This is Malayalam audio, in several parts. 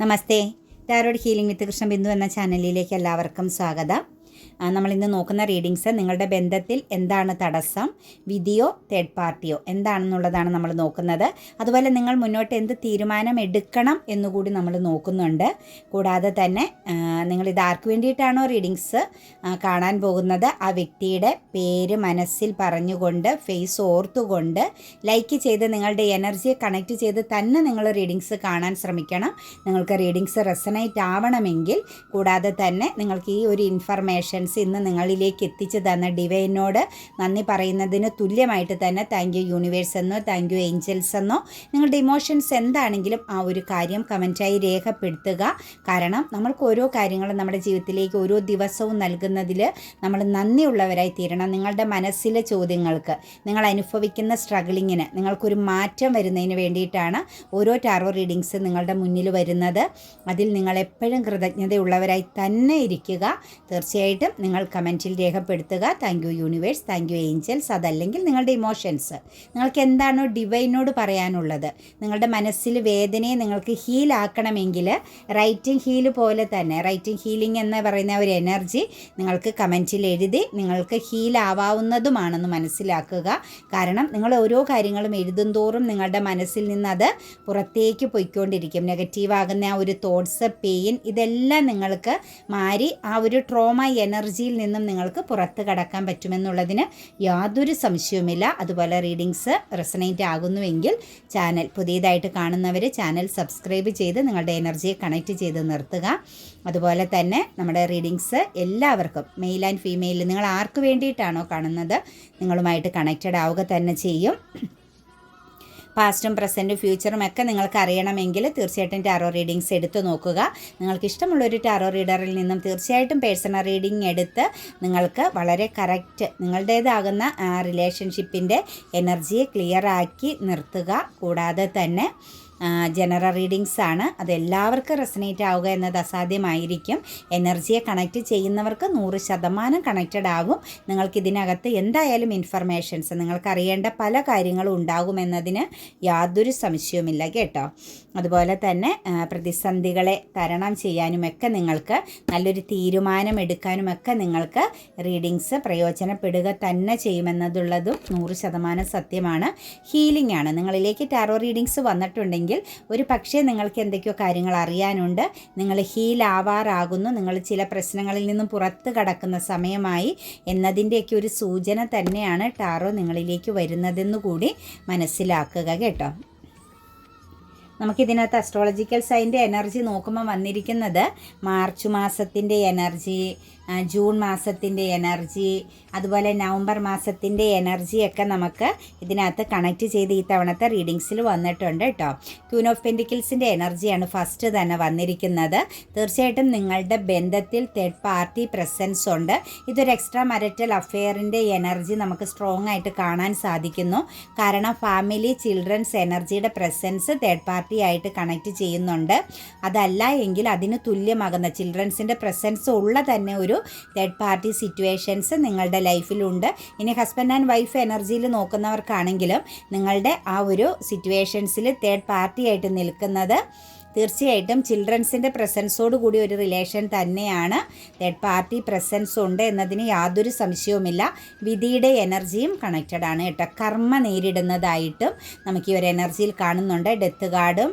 Namaste. Tarot healing with Krishna Bindu എന്ന ചാനലിലേക്ക് എല്ലാവർക്കും സ്വാഗതം. നമ്മൾ ഇന്ന് നോക്കുന്ന റീഡിങ്സ് നിങ്ങളുടെ ബന്ധത്തിൽ എന്താണ് തടസ്സം? വിധിയോ തേർഡ് പാർട്ടിയോ എന്താണെന്നുള്ളതാണ് നമ്മൾ നോക്കുന്നത്. അതുപോലെ നിങ്ങൾ മുന്നോട്ട് എന്ത് തീരുമാനം എടുക്കണം എന്നുകൂടി നമ്മൾ നോക്കുന്നുണ്ട്. കൂടാതെ തന്നെ നിങ്ങൾ ഇത് ആർക്ക് വേണ്ടിയിട്ടാണോ റീഡിങ്സ് കാണാൻ പോകുന്നത്? ആ വ്യക്തിയുടെ പേര് മനസ്സിൽ പറഞ്ഞുകൊണ്ട് ഫേസ് ഓർത്തുകൊണ്ട് ലൈക്ക് ചെയ്ത് നിങ്ങളുടെ എനർജിയെ കണക്ട് ചെയ്ത് തന്നെ നിങ്ങൾ റീഡിങ്സ് കാണാൻ ശ്രമിക്കണം. നിങ്ങൾക്ക് റീഡിങ്സ് റെസനേറ്റ് ആവണമെങ്കിൽ കൂടാതെ തന്നെ നിങ്ങൾക്ക് ഈ ഒരു ഇൻഫർമേഷൻസ് ഇന്ന് നിങ്ങളിലേക്ക് എത്തിച്ചു തന്ന ഡിവൈനോട് നന്ദി പറയുന്നതിന് തുല്യമായിട്ട് തന്നെ താങ്ക് യു യൂണിവേഴ്സ് എന്നോ താങ്ക് യു ഏഞ്ചൽസ് എന്നോ നിങ്ങളുടെ ഇമോഷൻസ് എന്താണെങ്കിലും ആ ഒരു കാര്യം കമന്റായി രേഖപ്പെടുത്തുക. കാരണം നമ്മൾക്ക് ഓരോ കാര്യങ്ങളും നമ്മുടെ ജീവിതത്തിലേക്ക് ഓരോ ദിവസവും നൽകുന്നതിൽ നമ്മൾ നന്ദിയുള്ളവരായി തീരണം നിങ്ങളുടെ മനസ്സിലെ ചോദ്യങ്ങൾക്ക്. നിങ്ങൾ അനുഭവിക്കുന്ന സ്ട്രഗിളിങ്ങിന് നിങ്ങൾക്കൊരു മാറ്റം വരുന്നതിന് വേണ്ടിയിട്ടാണ് ഓരോ ടാറോ റീഡിങ്സ് നിങ്ങളുടെ മുന്നിൽ വരുന്നത്. അതിൽ നിങ്ങൾ എപ്പോഴും കൃതജ്ഞതയുള്ളവരായി തന്നെ ഇരിക്കുക. തീർച്ചയായിട്ടും നിങ്ങൾ കമന്റിൽ രേഖപ്പെടുത്തുക. Thank you universe thank you angels അതല്ലെങ്കിൽ നിങ്ങളുടെ ഇമോഷൻസ് നിങ്ങൾക്ക് എന്താണോ ഡിവൈനോട് പറയാനുള്ളത്. നിങ്ങളുടെ മനസ്സിൽ വേദനയെ നിങ്ങൾക്ക് ഹീലാക്കണമെങ്കിൽ റൈറ്റിംഗ് ഹീൽ പോലെ തന്നെ റൈറ്റിംഗ് ഹീലിംഗ് എന്ന് പറയുന്ന ഒരു എനർജി നിങ്ങൾക്ക് കമന്റിൽ എഴുതി നിങ്ങൾക്ക് ഹീലാവാവുന്നതുമാണെന്ന് മനസ്സിലാക്കുക. കാരണം നിങ്ങൾ ഓരോ കാര്യങ്ങളും എഴുതും തോറും നിങ്ങളുടെ മനസ്സിൽ നിന്ന് അത് പുറത്തേക്ക് പോയിക്കൊണ്ടിരിക്കും. നെഗറ്റീവ് ആകുന്ന ആ ഒരു തോട്ട്സ് പെയിൻ ഇതെല്ലാം നിങ്ങൾക്ക് മാറി ആ ഒരു ട്രോമ എനർജിയിൽ നിന്നും നിങ്ങൾക്ക് പുറത്ത് കടക്കാൻ പറ്റുമെന്നുള്ളതിന് യാതൊരു സംശയവുമില്ല. അതുപോലെ റീഡിങ്സ് റെസനേറ്റ് ആകുന്നുവെങ്കിൽ ചാനൽ പുതിയതായിട്ട് കാണുന്നവർ ചാനൽ സബ്സ്ക്രൈബ് ചെയ്ത് നിങ്ങളുടെ എനർജിയെ കണക്ട് ചെയ്ത് നിർത്തുക. അതുപോലെ തന്നെ നമ്മുടെ റീഡിങ്സ് എല്ലാവർക്കും മെയിൽ ആൻഡ് ഫീമെയിൽ നിങ്ങൾ ആർക്ക് വേണ്ടിയിട്ടാണോ കാണുന്നത് നിങ്ങളുമായിട്ട് കണക്റ്റഡ് ആവുക തന്നെ ചെയ്യും. പാസ്റ്റും പ്രസന്റും ഫ്യൂച്ചറും ഒക്കെ നിങ്ങൾക്ക് അറിയണമെങ്കിൽ തീർച്ചയായിട്ടും ടാറോ റീഡിങ്സ് എടുത്ത് നോക്കുക. നിങ്ങൾക്ക് ഇഷ്ടമുള്ളൊരു ടാറോ റീഡറിൽ നിന്നും തീർച്ചയായിട്ടും പേഴ്സണൽ റീഡിംഗ് എടുത്ത് നിങ്ങൾക്ക് വളരെ കറക്റ്റ് നിങ്ങളുടേതാകുന്ന റിലേഷൻഷിപ്പിന്റെ എനർജിയെ ക്ലിയർ ആക്കി നിർത്തുക. കൂടാതെ തന്നെ ജനറൽ റീഡിങ്സ് ആണ്. അത് എല്ലാവർക്കും റെസനേറ്റ് ആവുക എന്നത് അസാധ്യമായിരിക്കും. എനർജിയെ കണക്റ്റ് ചെയ്യുന്നവർക്ക് നൂറ് ശതമാനം കണക്റ്റഡ് ആകും നിങ്ങൾക്ക് ഇതിനകത്ത് എന്തായാലും ഇൻഫർമേഷൻസ് നിങ്ങൾക്ക് അറിയേണ്ട പല കാര്യങ്ങളും ഉണ്ടാകുമെന്നതിന് യാതൊരു സംശയവുമില്ല കേട്ടോ. അതുപോലെ തന്നെ പ്രതിസന്ധികളെ തരണം ചെയ്യാനുമൊക്കെ നിങ്ങൾക്ക് നല്ലൊരു തീരുമാനം എടുക്കാനുമൊക്കെ നിങ്ങൾക്ക് റീഡിങ്സ് പ്രയോജനപ്പെടുക തന്നെ ചെയ്യുമെന്നതുള്ളതും നൂറ് ശതമാനം സത്യമാണ്. ഹീലിംഗ് ആണ്. നിങ്ങളിലേക്ക് ടാറോ റീഡിങ്സ് വന്നിട്ടുണ്ടെങ്കിൽ ഒരു പക്ഷേ നിങ്ങൾക്ക് എന്തൊക്കെയോ കാര്യങ്ങൾ അറിയാനുണ്ട്. നിങ്ങൾ ഹീലാവാറാകുന്നു നിങ്ങൾ ചില പ്രശ്നങ്ങളിൽ നിന്നും പുറത്ത് കടക്കുന്ന സമയമായി എന്നതിന്റെയൊക്കെ ഒരു സൂചന തന്നെയാണ് ടാറോ നിങ്ങളിലേക്ക് വരുന്നതെന്ന് കൂടി മനസ്സിലാക്കുക കേട്ടോ. നമുക്കിതിനകത്ത് അസ്ട്രോളജിക്കൽ സൈന്റെ എനർജി നോക്കുമ്പോൾ വന്നിരിക്കുന്നത് മാർച്ച് മാസത്തിന്റെ എനർജി ജൂൺ മാസത്തിന്റെ എനർജി അതുപോലെ നവംബർ മാസത്തിന്റെ എനർജിയൊക്കെ നമുക്ക് ഇതിനകത്ത് കണക്ട് ചെയ്ത് ഈ തവണത്തെ റീഡിങ്സിൽ വന്നിട്ടുണ്ട് കേട്ടോ. ക്യൂൻ ഓഫ് പെന്റിക്കിൾസിന്റെ എനർജിയാണ് ഫസ്റ്റ് തന്നെ വന്നിരിക്കുന്നത്. തീർച്ചയായിട്ടും നിങ്ങളുടെ ബന്ധത്തിൽ തേർഡ് പാർട്ടി പ്രസൻസ് ഉണ്ട്. ഇതൊരു എക്സ്ട്രാ മരറ്റൽ അഫെയറിന്റെ എനർജി നമുക്ക് സ്ട്രോങ് ആയിട്ട് കാണാൻ സാധിക്കുന്നു. കാരണം ഫാമിലി ചിൽഡ്രൻസ് എനർജിയുടെ പ്രസൻസ് തേർഡ് പാർട്ടി ആയിട്ട് കണക്ട് ചെയ്യുന്നുണ്ട്. അതല്ല എങ്കിൽ അതിന് തുല്യമാകുന്ന ചിൽഡ്രൻസിന്റെ പ്രസൻസ് ഉള്ള തന്നെ ഒരു തേർഡ് പാർട്ടി സിറ്റുവേഷൻസ് നിങ്ങളുടെ ലൈഫിലുണ്ട്. ഇനി ഹസ്ബൻഡ് ആൻഡ് വൈഫ് എനർജിയിൽ നോക്കുന്നവർക്കാണെങ്കിലും നിങ്ങളുടെ ആ ഒരു സിറ്റുവേഷൻസിൽ തേർഡ് പാർട്ടി ആയിട്ട് നിൽക്കുന്നത് തീർച്ചയായിട്ടും ചിൽഡ്രൻസിന്റെ കൂടി ഒരു റിലേഷൻ തന്നെയാണ്. തേർഡ് പാർട്ടി പ്രസൻസ് ഉണ്ട് എന്നതിന് യാതൊരു സംശയവുമില്ല. വിധിയുടെ എനർജിയും കണക്റ്റഡ് ആണ് കേട്ടോ. കർമ്മ നേരിടുന്നതായിട്ടും നമുക്ക് ഈ ഒരു എനർജിയിൽ കാണുന്നുണ്ട്. ഡെത്ത് കാർഡും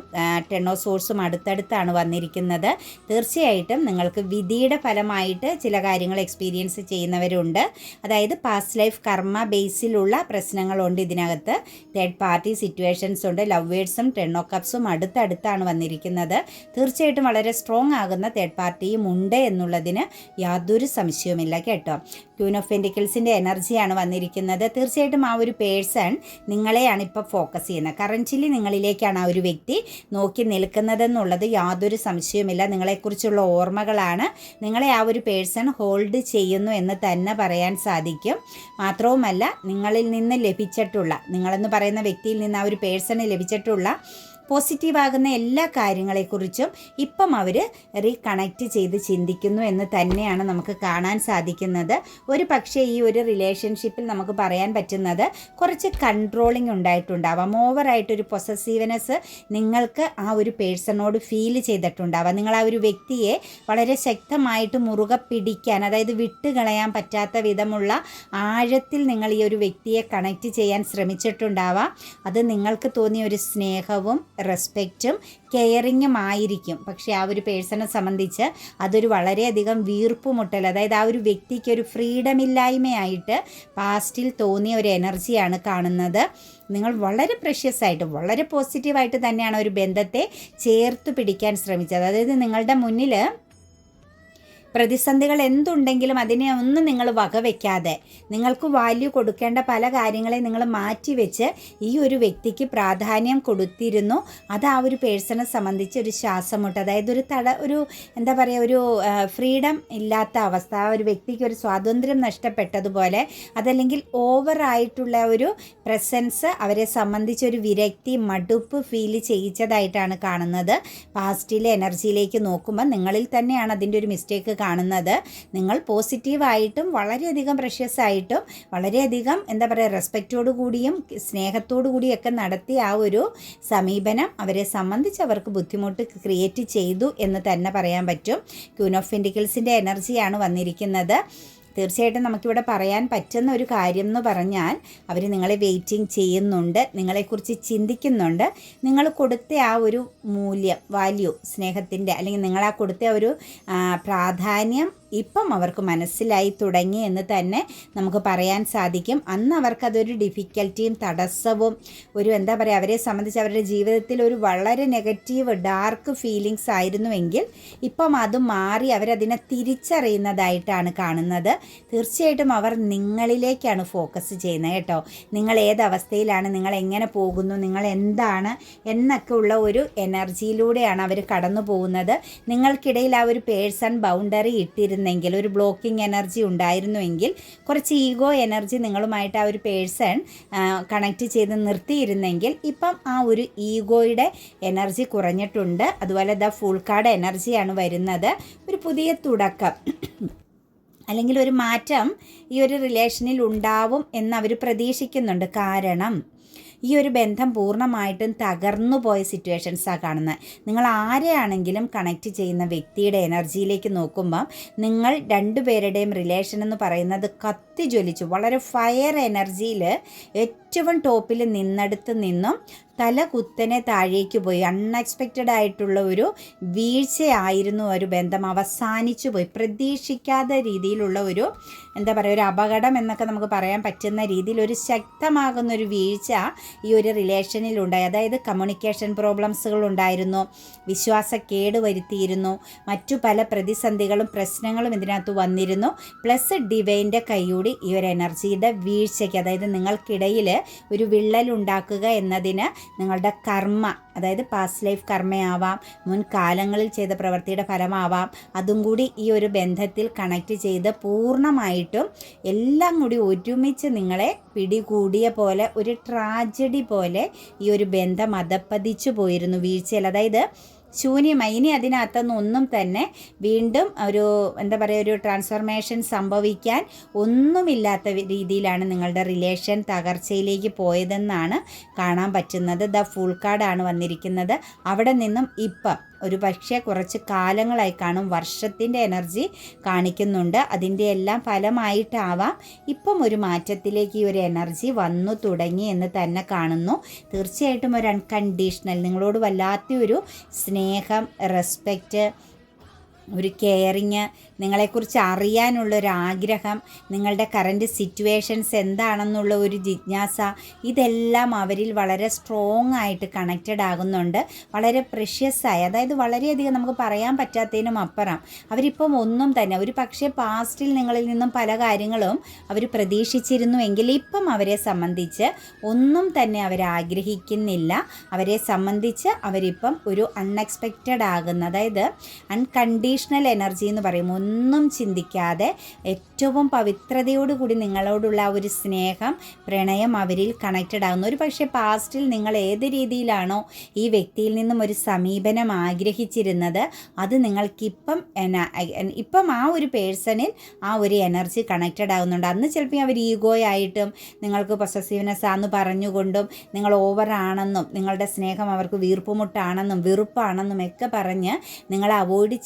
ടെണ്ണോ സോഴ്സും അടുത്തടുത്താണ് വന്നിരിക്കുന്നത്. തീർച്ചയായിട്ടും നിങ്ങൾക്ക് വിധിയുടെ ഫലമായിട്ട് ചില കാര്യങ്ങൾ എക്സ്പീരിയൻസ് ചെയ്യുന്നവരുണ്ട്. അതായത് പാസ്റ്റ് ലൈഫ് കർമ്മ ബേസിലുള്ള പ്രശ്നങ്ങളുണ്ട് ഇതിനകത്ത്. തേർഡ് പാർട്ടി സിറ്റുവേഷൻസ് ഉണ്ട്. ലവേഴ്സും ടെണ്ണോ കപ്സും അടുത്തടുത്താണ് വന്നിരിക്കുന്നത്. വന്നിരിക്കുന്നത് തീർച്ചയായിട്ടും വളരെ സ്ട്രോങ് ആകുന്ന തേർഡ് പാർട്ടിയും ഉണ്ട് എന്നുള്ളതിന് യാതൊരു സംശയവുമില്ല കേട്ടോ. ക്യൂൻ ഓഫ് പെന്റിക്കിൾസിന്റെ എനർജിയാണ് വന്നിരിക്കുന്നത്. തീർച്ചയായിട്ടും ആ ഒരു പേഴ്സൺ നിങ്ങളെയാണ് ഇപ്പോൾ ഫോക്കസ് ചെയ്യുന്നത്. കറന്റിലി നിങ്ങളിലേക്കാണ് ആ ഒരു വ്യക്തി നോക്കി നിൽക്കുന്നതെന്നുള്ളത് യാതൊരു സംശയവുമില്ല. നിങ്ങളെക്കുറിച്ചുള്ള ഓർമ്മകളാണ്. നിങ്ങളെ ആ ഒരു പേഴ്സൺ ഹോൾഡ് ചെയ്യുന്നു എന്ന് തന്നെ പറയാൻ സാധിക്കും. മാത്രവുമല്ല നിങ്ങളിൽ നിന്ന് ലഭിച്ചിട്ടുള്ള നിങ്ങളെന്ന് പറയുന്ന വ്യക്തിയിൽ നിന്ന് ആ ഒരു പേഴ്സണ് ലഭിച്ചിട്ടുള്ള പോസിറ്റീവ് ആകുന്ന എല്ലാ കാര്യങ്ങളെക്കുറിച്ചും ഇപ്പം അവർ റീകണക്റ്റ് ചെയ്ത് ചിന്തിക്കുന്നു എന്ന് തന്നെയാണ് നമുക്ക് കാണാൻ സാധിക്കുന്നത്. ഒരു പക്ഷേ ഈ ഒരു റിലേഷൻഷിപ്പിൽ നമുക്ക് പറയാൻ പറ്റുന്നത് കുറച്ച് കൺട്രോളിങ് ഉണ്ടായിട്ടുണ്ടാവാം. ഓവറായിട്ടൊരു പൊസസീവ്നെസ് നിങ്ങൾക്ക് ആ ഒരു പേഴ്സണോട് ഫീൽ ചെയ്തിട്ടുണ്ടാവാം. നിങ്ങൾ ആ ഒരു വ്യക്തിയെ വളരെ ശക്തമായിട്ട് മുറുകെ പിടിക്കാൻ അതായത് വിട്ടുകളയാൻ പറ്റാത്ത വിധമുള്ള ആഴത്തിൽ നിങ്ങൾ ഈ ഒരു വ്യക്തിയെ കണക്റ്റ് ചെയ്യാൻ ശ്രമിച്ചിട്ടുണ്ടാവാം. അത് നിങ്ങൾക്ക് തോന്നിയ ഒരു സ്നേഹവും റെസ്പെക്റ്റും കെയറിങ്ങും ആയിരിക്കും പക്ഷേ ആ ഒരു പേഴ്സണെ സംബന്ധിച്ച് അതൊരു വളരെയധികം വീർപ്പുമുട്ടൽ അതായത് ആ ഒരു വ്യക്തിക്ക് ഒരു ഫ്രീഡം ഇല്ലായ്മയായിട്ട് പാസ്റ്റിൽ തോന്നിയ ഒരു എനർജിയാണ് കാണുന്നത്. നിങ്ങൾ വളരെ പ്രഷ്യസ് ആയിട്ട് വളരെ പോസിറ്റീവായിട്ട് തന്നെയാണ് ഒരു ബന്ധത്തെ ചേർത്ത് പിടിക്കാൻ ശ്രമിച്ചത്. അതായത് നിങ്ങളുടെ മുന്നിൽ പ്രതിസന്ധികൾ എന്തുണ്ടെങ്കിലും അതിനെ ഒന്നും നിങ്ങൾ വകവയ്ക്കാതെ നിങ്ങൾക്ക് വാല്യൂ കൊടുക്കേണ്ട പല കാര്യങ്ങളെ നിങ്ങൾ മാറ്റിവെച്ച് ഈ ഒരു വ്യക്തിക്ക് പ്രാധാന്യം കൊടുത്തിരുന്നു. അത് ആ ഒരു പേഴ്സണെ സംബന്ധിച്ച് ഒരു ശ്വാസമുട്ട് അതായത് ഒരു തട ഒരു എന്താ പറയുക ഒരു ഫ്രീഡം ഇല്ലാത്ത അവസ്ഥ ആ ഒരു വ്യക്തിക്ക് ഒരു സ്വാതന്ത്ര്യം നഷ്ടപ്പെട്ടതുപോലെ അതല്ലെങ്കിൽ ഓവറായിട്ടുള്ള ഒരു പ്രസൻസ് അവരെ സംബന്ധിച്ച് ഒരു വിരക്തി മടുപ്പ് ഫീൽ ചെയ്യിച്ചതായിട്ടാണ് കാണുന്നത്. പാസ്റ്റിലെ എനർജിയിലേക്ക് നോക്കുമ്പോൾ നിങ്ങളിൽ തന്നെയാണ് അതിന്റെ ഒരു മിസ്റ്റേക്ക് കാണുന്നത്. നിങ്ങൾ പോസിറ്റീവായിട്ടും വളരെയധികം പ്രഷ്യസ് ആയിട്ടും വളരെയധികം എന്താ പറയുക റെസ്പെക്റ്റോടു കൂടിയും സ്നേഹത്തോടു കൂടിയൊക്കെ നടത്തിയ ആ ഒരു സമീപനം അവരെ സംബന്ധിച്ച് അവർക്ക് ബുദ്ധിമുട്ട് ക്രിയേറ്റ് ചെയ്തു എന്ന് തന്നെ പറയാൻ പറ്റും. ക്യൂൻ ഓഫ് ഇൻഡിക്കിൾസിന്റെ എനർജിയാണ് വന്നിരിക്കുന്നത്. തീർച്ചയായിട്ടും നമുക്കിവിടെ പറയാൻ പറ്റുന്ന ഒരു കാര്യം എന്ന് പറഞ്ഞാൽ അവർ നിങ്ങളെ വെയിറ്റിംഗ് ചെയ്യുന്നുണ്ട് നിങ്ങളെക്കുറിച്ച് ചിന്തിക്കുന്നുണ്ട്. നിങ്ങൾ കൊടുത്ത ആ ഒരു മൂല്യം വാല്യൂ സ്നേഹത്തിന്റെ അല്ലെങ്കിൽ നിങ്ങൾ ആ കൊടുത്ത ഒരു പ്രാധാന്യം ഇപ്പം അവർക്ക് മനസ്സിലായി തുടങ്ങി എന്ന് തന്നെ നമുക്ക് പറയാൻ സാധിക്കും. അന്ന് അവർക്കതൊരു ഡിഫിക്കൽറ്റിയും തടസ്സവും ഒരു എന്താ പറയുക അവരെ സംബന്ധിച്ച് അവരുടെ ജീവിതത്തിൽ ഒരു വളരെ നെഗറ്റീവ് ഡാർക്ക് ഫീലിങ്സ് ആയിരുന്നുവെങ്കിൽ ഇപ്പം അത് മാറി അവരതിനെ തിരിച്ചറിയുന്നതായിട്ടാണ് കാണുന്നത്. തീർച്ചയായിട്ടും അവർ നിങ്ങളിലേക്കാണ് ഫോക്കസ് ചെയ്യുന്നത് കേട്ടോ. നിങ്ങൾ ഏത് അവസ്ഥയിലാണ് നിങ്ങൾ എങ്ങനെ പോകുന്നു നിങ്ങൾ എന്താണ് എന്നൊക്കെ ഉള്ള ഒരു എനർജിയിലൂടെയാണ് അവർ കടന്നു പോകുന്നത് നിങ്ങൾക്കിടയിൽ ആ ഒരു പേഴ്സൺ ബൗണ്ടറി ഇട്ടിരുന്നു ഉണ്ടായിരുന്നെങ്കിൽ ഒരു ബ്ലോക്കിംഗ് എനർജി ഉണ്ടായിരുന്നുവെങ്കിൽ കുറച്ച് ഈഗോ എനർജി നിങ്ങളുമായിട്ട് ആ ഒരു പേഴ്സൺ കണക്റ്റ് ചെയ്ത് നിർത്തിയിരുന്നെങ്കിൽ ഇപ്പം ആ ഒരു ഈഗോയുടെ എനർജി കുറഞ്ഞിട്ടുണ്ട്. അതുപോലെ ദ ഫുൾ കാർഡ് എനർജിയാണ് വരുന്നത്. ഒരു പുതിയ തുടക്കം. അല്ലെങ്കിൽ ഒരു മാറ്റം ഈ ഒരു റിലേഷനിൽ ഉണ്ടാവും എന്ന് അവർ പ്രതീക്ഷിക്കുന്നുണ്ട്. കാരണം ഈ ഒരു ബന്ധം പൂർണമായിട്ടും തകർന്നു പോയ സിറ്റുവേഷൻസാണ് കാണുന്നത്. നിങ്ങൾ ആരെയാണെങ്കിലും കണക്റ്റ് ചെയ്യുന്ന വ്യക്തിയുടെ എനർജിയിലേക്ക് നോക്കുമ്പം നിങ്ങൾ രണ്ടുപേരുടെയും റിലേഷൻ എന്ന് പറയുന്നത് കത്തി ജ്വലിച്ചു. വളരെ ഫയർ എനർജിയിൽ ഏറ്റവും ടോപ്പിൽ നിന്നെടുത്ത് നിന്നും തല കുത്തനെ താഴേക്ക് പോയി. അൺഎക്സ്പെക്റ്റഡ് ആയിട്ടുള്ള ഒരു വീഴ്ചയായിരുന്നു ഒരു ബന്ധം അവസാനിച്ചു പോയി. പ്രതീക്ഷിക്കാത്ത രീതിയിലുള്ള ഒരു എന്താ പറയുക ഒരു അപകടം എന്നൊക്കെ നമുക്ക് പറയാൻ പറ്റുന്ന രീതിയിൽ ഒരു ശക്തമാകുന്ന ഒരു വീഴ്ച ഈ ഒരു റിലേഷനിൽ ഉണ്ടായി അതായത് കമ്മ്യൂണിക്കേഷൻ പ്രോബ്ലംസുകൾ ഉണ്ടായിരുന്നു വിശ്വാസക്കേട് വരുത്തിയിരുന്നു മറ്റു പല പ്രതിസന്ധികളും പ്രശ്നങ്ങളും ഇതിനകത്ത് വന്നിരുന്നു. പ്ലസ് ഡിവൈന്റെ കൈയൂടി ഈ ഒരു എനർജിയുടെ വീഴ്ചയ്ക്ക് അതായത് നിങ്ങൾക്കിടയിൽ ഒരു വിള്ളൽ ഉണ്ടാക്കുക എന്നതിന് നിങ്ങളുടെ കർമ്മ അതായത് പാസ്റ്റ് ലൈഫ് കർമ്മയാവാം മുൻ കാലങ്ങളിൽ ചെയ്ത പ്രവൃത്തിയുടെ ഫലമാവാം അതും കൂടി ഈ ഒരു ബന്ധത്തിൽ കണക്ട് ചെയ്ത് പൂർണമായിട്ടും എല്ലാം കൂടി ഒരുമിച്ച് നിങ്ങളെ പിടികൂടിയ പോലെ ഒരു ട്രാജഡി പോലെ ഈ ഒരു ബന്ധം അധപ്പതിച്ചു പോയിരുന്നു വീഴ്ചയിൽ. അതായത് ശൂന്യമായി ഇനി അതിനകത്തുനിന്ന് തന്നെ വീണ്ടും ഒരു എന്താ പറയുക ഒരു ട്രാൻസ്ഫർമേഷൻ സംഭവിക്കാൻ ഒന്നുമില്ലാത്ത രീതിയിലാണ് നിങ്ങളുടെ റിലേഷൻ തകർച്ചയിലേക്ക് പോയതെന്നാണ് കാണാൻ പറ്റുന്നത്. ദ ഫുൾ കാർഡാണ് വന്നിരിക്കുന്നത്. അവിടെ നിന്നും ഇപ്പം ഒരു പക്ഷേ കുറച്ച് കാലങ്ങളായി കാണും. വർഷത്തിന്റെ എനർജി കാണിക്കുന്നുണ്ട്. അതിന്റെ എല്ലാം ഫലമായിട്ടാവാം ഇപ്പം ഒരു മാറ്റത്തിലേക്ക് ഈ ഒരു എനർജി വന്നു തുടങ്ങി എന്ന് തന്നെ കാണുന്നു. തീർച്ചയായിട്ടും ഒരു അൺകണ്ടീഷണൽ നിങ്ങളോട് വല്ലാത്തൊരു സ്നേഹം റെസ്പെക്റ്റ് ഒരു കെയറിങ് നിങ്ങളെക്കുറിച്ച് അറിയാനുള്ളൊരു ആഗ്രഹം നിങ്ങളുടെ കറന്റ് സിറ്റുവേഷൻസ് എന്താണെന്നുള്ള ഒരു ജിജ്ഞാസ ഇതെല്ലാം അവരിൽ വളരെ സ്ട്രോങ് ആയിട്ട് കണക്റ്റഡ് ആകുന്നുണ്ട്. വളരെ പ്രഷ്യസായി അതായത് വളരെയധികം നമുക്ക് പറയാൻ പറ്റാത്തതിനും അപ്പുറം. അവരിപ്പം ഒന്നും തന്നെ ഒരു പക്ഷേ പാസ്റ്റിൽ നിങ്ങളിൽ നിന്നും പല കാര്യങ്ങളും അവർ പ്രതീക്ഷിച്ചിരുന്നു പ്രതീക്ഷിച്ചിരുന്നുവെങ്കിൽ ഇപ്പം അവരെ സംബന്ധിച്ച് ഒന്നും തന്നെ അവരാഗ്രഹിക്കുന്നില്ല അവരെ സംബന്ധിച്ച് അവരിപ്പം ഒരു അൺഎക്സ്പെക്റ്റഡ് ആകുന്ന. അതായത് അൺകണ്ടീ അൺകണ്ടീഷണൽ എനർജി എന്ന് പറയും. ഒന്നും ചിന്തിക്കാതെ ഏറ്റവും പവിത്രതയോടുകൂടി നിങ്ങളോടുള്ള ആ ഒരു സ്നേഹം പ്രണയം അവരിൽ കണക്റ്റഡ് ആകുന്നു ഒരു പക്ഷേ പാസ്റ്റിൽ നിങ്ങൾ ഏത് രീതിയിലാണോ ഈ വ്യക്തിയിൽ നിന്നും ഒരു സമീപനം ആഗ്രഹിച്ചിരുന്നത് അത് നിങ്ങൾക്കിപ്പം ഇപ്പം ആ ഒരു പേഴ്സണിൽ ആ ഒരു എനർജി കണക്റ്റഡ് ആകുന്നുണ്ട് അന്ന് ചിലപ്പോൾ അവർ ഈഗോ ആയിട്ടും നിങ്ങൾക്ക് പൊസസീവ്നെസ് ആണെന്ന് പറഞ്ഞുകൊണ്ടും നിങ്ങൾ ഓവറാണെന്നും നിങ്ങളുടെ സ്നേഹം അവർക്ക് വീർപ്പുമുട്ടാണെന്നും വെറുപ്പാണെന്നും ഒക്കെ പറഞ്ഞ് നിങ്ങളെ അവോയ്ഡ്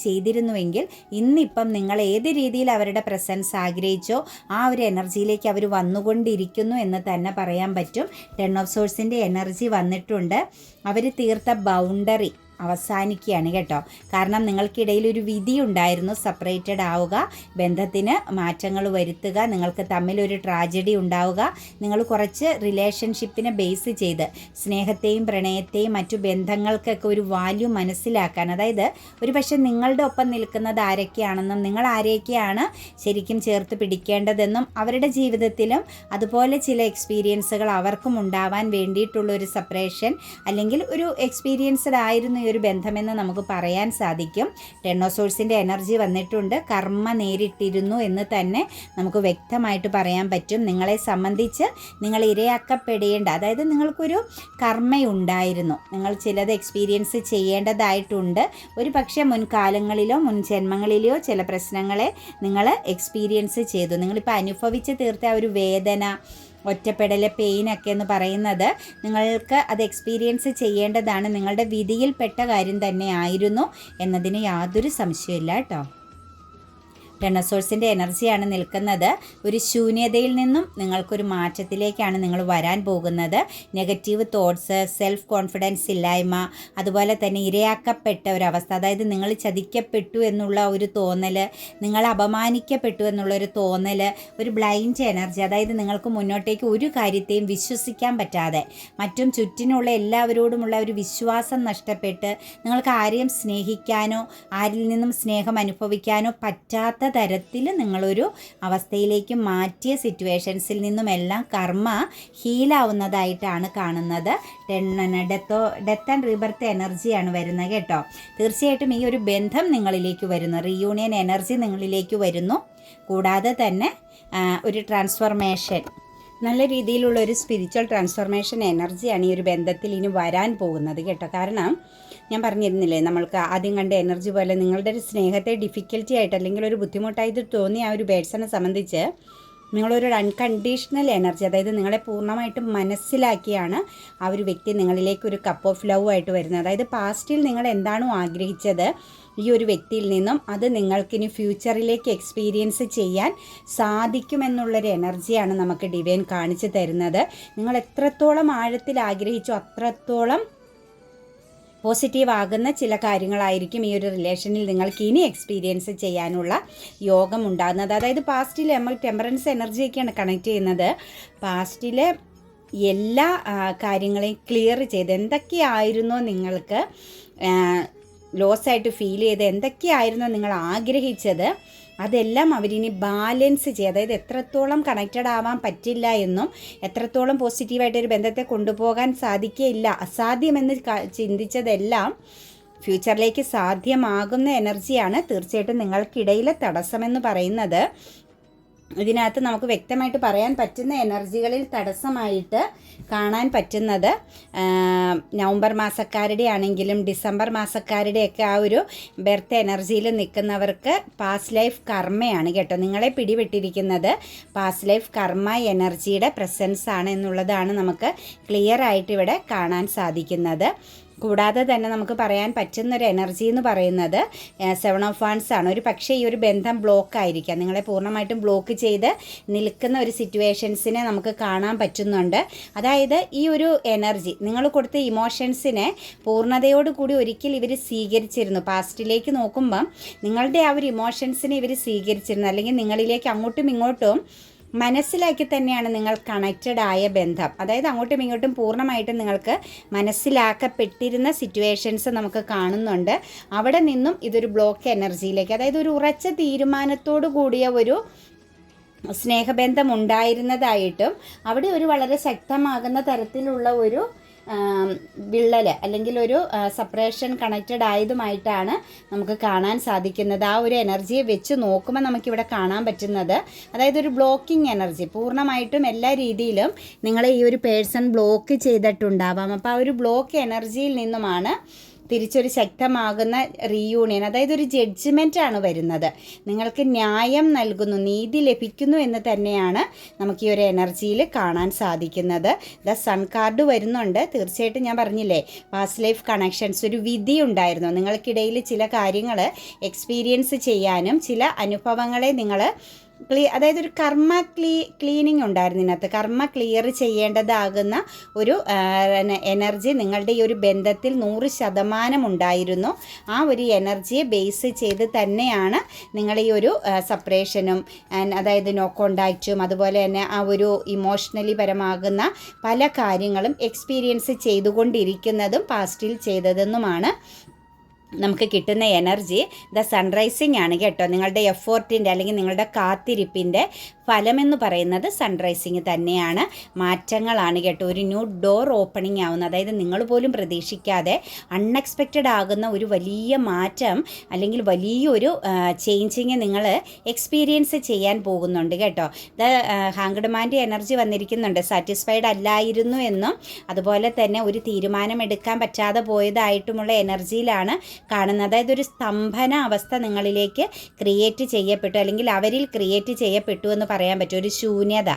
ചെയ്തിരുന്നുവെങ്കിൽ ഇന്നിപ്പം നിങ്ങൾ ഏത് രീതിയിൽ അവരുടെ പ്രസൻസ് ആഗ്രഹിച്ചോ ആ ഒരു എനർജിയിലേക്ക് അവർ വന്നുകൊണ്ടിരിക്കുന്നു എന്ന് തന്നെ പറയാൻ പറ്റും. ടെൻ ഓഫ് സോഴ്സിന്റെ എനർജി വന്നിട്ടുണ്ട്. അവർ തീർത്ത ബൗണ്ടറി അവസാനിക്കുകയാണ് കേട്ടോ. കാരണം നിങ്ങൾക്കിടയിൽ ഒരു വിധി ഉണ്ടായിരുന്നു സെപ്പറേറ്റഡ് ആവുക ബന്ധത്തിന് മാറ്റങ്ങൾ വരുത്തുക നിങ്ങൾക്ക് തമ്മിൽ ഒരു ട്രാജഡി ഉണ്ടാവുക നിങ്ങൾ കുറച്ച് റിലേഷൻഷിപ്പിനെ ബേസ് ചെയ്ത് സ്നേഹത്തെയും പ്രണയത്തെയും മറ്റു ബന്ധങ്ങൾക്കൊക്കെ ഒരു വാല്യൂ മനസ്സിലാക്കാൻ അതായത് ഒരു പക്ഷേ നിങ്ങളുടെ ഒപ്പം നിൽക്കുന്നത് ആരൊക്കെയാണെന്നും നിങ്ങൾ ആരെയൊക്കെയാണ് ശരിക്കും ചേർത്ത് പിടിക്കേണ്ടതെന്നും അവരുടെ ജീവിതത്തിലും അതുപോലെ ചില എക്സ്പീരിയൻസുകൾ അവർക്കും ഉണ്ടാവാൻ വേണ്ടിയിട്ടുള്ള ഒരു സെപ്പറേഷൻ അല്ലെങ്കിൽ ഒരു എക്സ്പീരിയൻസ്ഡ് ആയിരുന്നു ഒരു ബന്ധമെന്ന് നമുക്ക് പറയാൻ സാധിക്കും. ടെണ്ണോസോഴ്സിന്റെ എനർജി വന്നിട്ടുണ്ട്. കർമ്മ നേരിട്ടിരുന്നു എന്ന് തന്നെ നമുക്ക് വ്യക്തമായിട്ട് പറയാൻ പറ്റും. നിങ്ങളെ സംബന്ധിച്ച് നിങ്ങൾ ഇരയാക്കപ്പെടേണ്ട അതായത് നിങ്ങൾക്കൊരു കർമ്മയുണ്ടായിരുന്നു. നിങ്ങൾ ചിലത് എക്സ്പീരിയൻസ് ചെയ്യേണ്ടതായിട്ടുണ്ട്. ഒരു പക്ഷേ മുൻകാലങ്ങളിലോ മുൻ ജന്മങ്ങളിലെയോ ചില പ്രശ്നങ്ങളെ നിങ്ങൾ എക്സ്പീരിയൻസ് ചെയ്തു. നിങ്ങളിപ്പോൾ അനുഭവിച്ച് തീർത്ത ആ ഒരു വേദന ഒറ്റപ്പെടൽ പെയിനൊക്കെ എന്ന് പറയുന്നത് നിങ്ങൾക്ക് അത് എക്സ്പീരിയൻസ് ചെയ്യേണ്ടതാണ്. നിങ്ങളുടെ വിധിയിൽപ്പെട്ട കാര്യം തന്നെ ആയിരുന്നു എന്നതിന് യാതൊരു സംശയമില്ല കേട്ടോ. ടെന്നസോഴ്സിന്റെ എനർജിയാണ് നിൽക്കുന്നത്. ഒരു ശൂന്യതയിൽ നിന്നും നിങ്ങൾക്കൊരു മാറ്റത്തിലേക്കാണ് നിങ്ങൾ വരാൻ പോകുന്നത്. നെഗറ്റീവ് തോട്ട്സ് സെൽഫ് കോൺഫിഡൻസ് ഇല്ലായ്മ അതുപോലെ തന്നെ ഇരയാക്കപ്പെട്ട ഒരവസ്ഥ അതായത് നിങ്ങൾ ചതിക്കപ്പെട്ടു എന്നുള്ള ഒരു തോന്നൽ നിങ്ങൾ അപമാനിക്കപ്പെട്ടു എന്നുള്ളൊരു തോന്നൽ ഒരു ബ്ലൈൻഡ് എനർജി അതായത് നിങ്ങൾക്ക് മുന്നോട്ടേക്ക് ഒരു കാര്യത്തെയും വിശ്വസിക്കാൻ പറ്റാതെ മറ്റും ചുറ്റിനുള്ള എല്ലാവരോടുമുള്ള ഒരു വിശ്വാസം നഷ്ടപ്പെട്ട് നിങ്ങൾക്ക് ആരെയും സ്നേഹിക്കാനോ ആരിൽ നിന്നും സ്നേഹം അനുഭവിക്കാനോ പറ്റാത്ത തരത്തിൽ നിങ്ങളൊരു അവസ്ഥയിലേക്ക് മാറ്റിയ സിറ്റുവേഷൻസിൽ നിന്നുമെല്ലാം കർമ്മ ഹീലാവുന്നതായിട്ടാണ് കാണുന്നത്. ഡെത്തോ ഡെത്ത് ആൻഡ് റീബർത്ത് എനർജിയാണ് വരുന്നത് കേട്ടോ. തീർച്ചയായിട്ടും ഈ ഒരു ബന്ധം നിങ്ങളിലേക്ക് വരുന്നു. റീയൂണിയൻ എനർജി നിങ്ങളിലേക്ക് വരുന്നു. കൂടാതെ തന്നെ ഒരു ട്രാൻസ്ഫർമേഷൻ നല്ല രീതിയിലുള്ള ഒരു സ്പിരിച്വൽ ട്രാൻസ്ഫോർമേഷൻ എനർജിയാണ് ഈ ഒരു ബന്ധത്തിൽ ഇനി വരാൻ പോകുന്നത് കേട്ടോ. കാരണം ഞാൻ പറഞ്ഞിരുന്നില്ലേ നമ്മൾക്ക് ആദ്യം കണ്ട എനർജി പോലെ നിങ്ങളുടെ ഒരു സ്നേഹത്തെ ഡിഫിക്കൽറ്റി ആയിട്ട് അല്ലെങ്കിൽ ഒരു ബുദ്ധിമുട്ടായിട്ട് തോന്നിയ ആ ഒരു പേഴ്സണെ സംബന്ധിച്ച് നിങ്ങളൊരു അൺകണ്ടീഷണൽ എനർജി അതായത് നിങ്ങളെ പൂർണമായിട്ടും മനസ്സിലാക്കിയാണ് ആ ഒരു വ്യക്തി നിങ്ങളിലേക്ക് ഒരു കപ്പ് ഓഫ് ലവ് ആയിട്ട് വരുന്നത്. അതായത് പാസ്റ്റിൽ നിങ്ങൾ എന്താണോ ആഗ്രഹിച്ചത് ഈ ഒരു വ്യക്തിയിൽ നിന്നും അത് നിങ്ങൾക്കിനി ഫ്യൂച്ചറിലേക്ക് എക്സ്പീരിയൻസ് ചെയ്യാൻ സാധിക്കുമെന്നുള്ളൊരു എനർജിയാണ് നമുക്ക് ഡിവൈൻ കാണിച്ചു തരുന്നത്. നിങ്ങൾ എത്രത്തോളം ആഴത്തിൽ ആഗ്രഹിച്ചോ അത്രത്തോളം പോസിറ്റീവ് ആകുന്ന ചില കാര്യങ്ങളായിരിക്കും ഈ ഒരു റിലേഷനിൽ നിങ്ങൾക്ക് ഇനി എക്സ്പീരിയൻസ് ചെയ്യാനുള്ള യോഗം ഉണ്ടാകുന്നത് അതായത് പാസ്റ്റിൽ നമ്മൾ ടെമ്പറൻസ് എനർജിയൊക്കെയാണ് കണക്ട് ചെയ്യുന്നത്. പാസ്റ്റിലെ എല്ലാ കാര്യങ്ങളെയും ക്ലിയർ ചെയ്ത് എന്തൊക്കെയായിരുന്നോ നിങ്ങൾക്ക് ലോസ് ആയിട്ട് ഫീൽ ചെയ്ത് എന്തൊക്കെയായിരുന്നോ നിങ്ങൾ ആഗ്രഹിച്ചത് അതെല്ലാം അവരിനി ബാലൻസ് ചെയ്യുക അതായത് എത്രത്തോളം കണക്റ്റഡ് ആവാൻ പറ്റില്ല എന്നും എത്രത്തോളം പോസിറ്റീവായിട്ട് ഒരു ബന്ധത്തെ കൊണ്ടുപോകാൻ സാധിക്കില്ല അസാധ്യമെന്ന് ചിന്തിച്ചതെല്ലാം ഫ്യൂച്ചറിലേക്ക് സാധ്യമാകുന്ന എനർജിയാണ് തീർച്ചയായിട്ടും നിങ്ങൾക്കിടയിലെ തടസ്സമെന്ന് പറയുന്നത്. ഇതിനകത്ത് നമുക്ക് വ്യക്തമായിട്ട് പറയാൻ പറ്റുന്ന എനർജികളിൽ തടസ്സമായിട്ട് കാണാൻ പറ്റുന്നത് നവംബർ മാസക്കാരുടെ ആണെങ്കിലും ഡിസംബർ മാസക്കാരുടെയൊക്കെ ആ ഒരു ബെർത്ത് എനർജിയിൽ നിൽക്കുന്നവർക്ക് പാസ് ലൈഫ് കർമ്മയാണ് കേട്ടോ. നിങ്ങളെ പിടിപെട്ടിരിക്കുന്നത് പാസ് ലൈഫ് കർമ്മ എനർജിയുടെ പ്രസൻസ് ആണ് എന്നുള്ളതാണ് നമുക്ക് ക്ലിയർ ആയിട്ട് ഇവിടെ കാണാൻ സാധിക്കുന്നത്. കൂടാതെ തന്നെ നമുക്ക് പറയാൻ പറ്റുന്ന ഒരു എനർജി എന്ന് പറയുന്നത് സെവൻ ഓഫ് വൺസ് ആണ്. ഒരു പക്ഷേ ഈ ഒരു ബന്ധം ബ്ലോക്ക് ആയിരിക്കാം. നിങ്ങളെ പൂർണമായിട്ടും ബ്ലോക്ക് ചെയ്ത് നിൽക്കുന്ന ഒരു സിറ്റുവേഷൻസിനെ നമുക്ക് കാണാൻ പറ്റുന്നുണ്ട്. അതായത് ഈ ഒരു എനർജി നിങ്ങൾ കൊടുത്ത ഇമോഷൻസിനെ പൂർണതയോടുകൂടി ഒരിക്കൽ ഇവർ സ്വീകരിച്ചിരുന്നു. പാസ്റ്റിലേക്ക് നോക്കുമ്പം നിങ്ങളുടെ ആ ഒരു ഇമോഷൻസിനെ ഇവർ സ്വീകരിച്ചിരുന്നു. അല്ലെങ്കിൽ നിങ്ങളിലേക്ക് അങ്ങോട്ടും ഇങ്ങോട്ടും മനസ്സിലാക്കി തന്നെയാണ് നിങ്ങൾ കണക്റ്റഡ് ആയ ബന്ധം. അതായത് അങ്ങോട്ടും ഇങ്ങോട്ടും പൂർണമായിട്ടും നിങ്ങൾക്ക് മനസ്സിലാക്കപ്പെട്ടിരുന്ന സിറ്റുവേഷൻസ് നമുക്ക് കാണുന്നുണ്ട്. അവിടെ നിന്നും ഇതൊരു ബ്ലോക്ക് എനർജിയിലേക്ക് അതായത് ഒരു ഉറച്ച തീരുമാനത്തോടു കൂടിയ ഒരു സ്നേഹബന്ധം ഉണ്ടായിരുന്നതായിട്ടും അവിടെ ഒരു വളരെ ശക്തമാകുന്ന തരത്തിലുള്ള ഒരു വിള്ളൽ അല്ലെങ്കിൽ ഒരു സപ്പറേഷൻ കണക്റ്റഡ് ആയതുമായിട്ടാണ് നമുക്ക് കാണാൻ സാധിക്കുന്നത്. ആ ഒരു എനർജിയെ വെച്ച് നോക്കുമ്പോൾ നമുക്കിവിടെ കാണാൻ പറ്റുന്നത്. അതായത് ഒരു ബ്ലോക്കിംഗ് എനർജി പൂർണമായിട്ടും എല്ലാ രീതിയിലും നിങ്ങളെ ഈ ഒരു പേഴ്സൺ ബ്ലോക്ക് ചെയ്തിട്ടുണ്ടാവാം. അപ്പോൾ ആ ഒരു ബ്ലോക്ക് എനർജിയിൽ നിന്നുമാണ് തിരിച്ചൊരു ശക്തമാകുന്ന റീയൂണിയൻ അതായത് ഒരു ജഡ്ജ്മെന്റ് ആണ് വരുന്നത്. നിങ്ങൾക്ക് ന്യായം നൽകുന്നു നീതി ലഭിക്കുന്നു എന്ന് തന്നെയാണ് നമുക്ക് ഈ ഒരു എനർജിയിൽ കാണാൻ സാധിക്കുന്നത്. ദ സൺ കാർഡ് വരുന്നുണ്ട്. തീർച്ചയായിട്ടും ഞാൻ പറഞ്ഞില്ലേ പാസ്റ്റ് ലൈഫ് കണക്ഷൻസ് ഒരു വിധി ഉണ്ടായിരുന്നു. നിങ്ങൾക്കിടയിൽ ചില കാര്യങ്ങൾ എക്സ്പീരിയൻസ് ചെയ്യാനും ചില അനുഭവങ്ങളെ നിങ്ങൾ ക്ലീ അതായത് ഒരു കർമ്മ ക്ലീ ക്ലീനിങ് ഉണ്ടായിരുന്നു ഇതിനകത്ത്. കർമ്മ ക്ലിയർ ചെയ്യേണ്ടതാകുന്ന ഒരു എനർജി നിങ്ങളുടെ ഈ ഒരു ബന്ധത്തിൽ നൂറ് ശതമാനം ഉണ്ടായിരുന്നു. ആ ഒരു എനർജിയെ ബേസ് ചെയ്ത് തന്നെയാണ് നിങ്ങൾ ഈ ഒരു സപ്പറേഷനും അതായത് നോ കോണ്ടാക്റ്റും അതുപോലെ തന്നെ ആ ഒരു ഇമോഷണലി പരമാകുന്ന പല കാര്യങ്ങളും എക്സ്പീരിയൻസ് ചെയ്തുകൊണ്ടിരിക്കുന്നതും പാസ്റ്റിൽ ചെയ്തതെന്നുമാണ് നമുക്ക് കിട്ടുന്ന എനർജി ദ സൺറൈസിംഗ് ആണ് കേട്ടോ. നിങ്ങളുടെ എഫോർട്ടിന്റെ അല്ലെങ്കിൽ നിങ്ങളുടെ കാത്തിരിപ്പിന്റെ ഫലമെന്ന് പറയുന്നത് സൺറൈസിങ് തന്നെയാണ്. മാറ്റങ്ങളാണ് കേട്ടോ. ഒരു ന്യൂ ഡോർ ഓപ്പണിംഗ് ആവുന്ന അതായത് നിങ്ങൾ പോലും പ്രതീക്ഷിക്കാതെ അൺഎക്സ്പെക്റ്റഡ് ആകുന്ന ഒരു വലിയ മാറ്റം അല്ലെങ്കിൽ വലിയൊരു ചേഞ്ചിങ് നിങ്ങൾ എക്സ്പീരിയൻസ് ചെയ്യാൻ പോകുന്നുണ്ട് കേട്ടോ. ദ ഹാങ്കഡ്മാന്റെ എനർജി വന്നിരിക്കുന്നുണ്ട്. സാറ്റിസ്ഫൈഡ് അല്ലായിരുന്നു എന്നും അതുപോലെ തന്നെ ഒരു തീരുമാനം എടുക്കാൻ പറ്റാതെ പോയതായിട്ടുമുള്ള എനർജിയിലാണ് കാണുന്നത് അതായത് ഒരു സ്തംഭന അവസ്ഥ നിങ്ങളിലേക്ക് ക്രിയേറ്റ് ചെയ്യപ്പെട്ടു അല്ലെങ്കിൽ അവരിൽ ക്രിയേറ്റ് ചെയ്യപ്പെട്ടു എന്ന് പറയാൻ പറ്റും. ഒരു ശൂന്യത.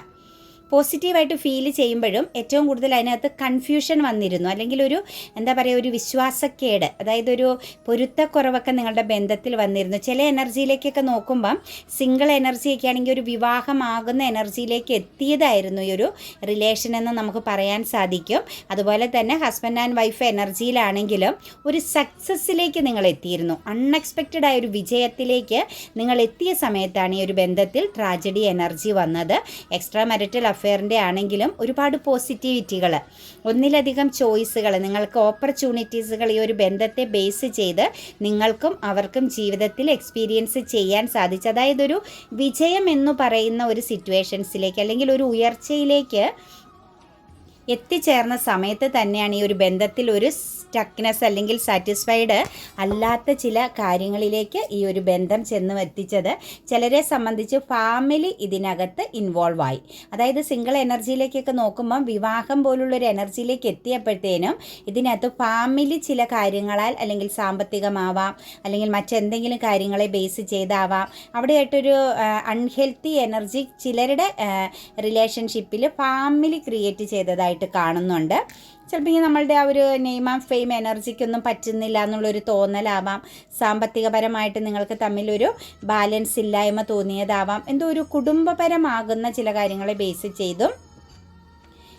പോസിറ്റീവായിട്ട് ഫീൽ ചെയ്യുമ്പോഴും ഏറ്റവും കൂടുതൽ അതിനകത്ത് കൺഫ്യൂഷൻ വന്നിരുന്നു. അല്ലെങ്കിൽ ഒരു എന്താ പറയുക ഒരു വിശ്വാസക്കേട് അതായത് ഒരു പൊരുത്തക്കുറവൊക്കെ നിങ്ങളുടെ ബന്ധത്തിൽ വന്നിരുന്നു. ചില എനർജിയിലേക്കൊക്കെ നോക്കുമ്പം സിംഗിൾ എനർജിയൊക്കെ ആണെങ്കിൽ ഒരു വിവാഹമാകുന്ന എനർജിയിലേക്ക് എത്തിയതായിരുന്നു ഈ ഒരു റിലേഷൻ എന്ന് നമുക്ക് പറയാൻ സാധിക്കും. അതുപോലെ തന്നെ ഹസ്ബൻഡ് ആൻഡ് വൈഫ് എനർജിയിലാണെങ്കിലും ഒരു സക്സസ്സിലേക്ക് നിങ്ങൾ എത്തിയിരുന്നു. അൺഎക്സ്പെക്റ്റഡ് ആയ ഒരു വിജയത്തിലേക്ക് നിങ്ങൾ എത്തിയ സമയത്താണ് ഈ ഒരു ബന്ധത്തിൽ ട്രാജഡി എനർജി വന്നത്. എക്സ്ട്രാ മെറിറ്റൽ അഫെയറിന്റെ ആണെങ്കിലും ഒരുപാട് പോസിറ്റിവിറ്റികൾ ഒന്നിലധികം ചോയ്സുകൾ നിങ്ങൾക്ക് ഓപ്പർച്യൂണിറ്റീസുകൾ ഈ ഒരു ബന്ധത്തെ ബേസ് ചെയ്ത് നിങ്ങൾക്കും അവർക്കും ജീവിതത്തിൽ എക്സ്പീരിയൻസ് ചെയ്യാൻ സാധിച്ചു. അതായത് ഒരു വിജയം എന്ന് പറയുന്ന ഒരു സിറ്റുവേഷൻസിലേക്ക് അല്ലെങ്കിൽ ഒരു ഉയർച്ചയിലേക്ക് എത്തിച്ചേർന്ന സമയത്ത് തന്നെയാണ് ഈ ഒരു ബന്ധത്തിൽ ഒരു സ്റ്റക്നെസ് അല്ലെങ്കിൽ സാറ്റിസ്ഫൈഡ് അല്ലാത്ത ചില കാര്യങ്ങളിലേക്ക് ഈ ഒരു ബന്ധം ചെന്ന് എത്തിച്ചത്. ചിലരെ സംബന്ധിച്ച് ഫാമിലി ഇതിനകത്ത് ഇൻവോൾവ് ആയി. അതായത് സിംഗിൾ എനർജിയിലേക്കൊക്കെ നോക്കുമ്പം വിവാഹം പോലുള്ള ഒരു എനർജിയിലേക്ക് എത്തിയപ്പോഴത്തേനും ഇതിനകത്ത് ഫാമിലി ചില കാര്യങ്ങളാൽ അല്ലെങ്കിൽ സാമ്പത്തികമാവാം അല്ലെങ്കിൽ മറ്റെന്തെങ്കിലും കാര്യങ്ങളെ ബേസ് ചെയ്താവാം. അവിടെയായിട്ടൊരു അൺഹെൽത്തി എനർജി ചിലരുടെ റിലേഷൻഷിപ്പിൽ ഫാമിലി ക്രിയേറ്റ് ചെയ്തതായിട്ട് കാണുന്നുണ്ട്. ചിലപ്പോൾ നമ്മളുടെ ആ ഒരു നെയിം ആൻഡ് ഫെയിം എനർജിക്കൊന്നും പറ്റുന്നില്ല എന്നുള്ളൊരു തോന്നലാവാം. സാമ്പത്തികപരമായിട്ട് നിങ്ങൾക്ക് തമ്മിലൊരു ബാലൻസ് ഇല്ലായ്മ തോന്നിയതാവാം. എന്തോ ഒരു കുടുംബപരമാകുന്ന ചില കാര്യങ്ങളെ ബേസ് ചെയ്തും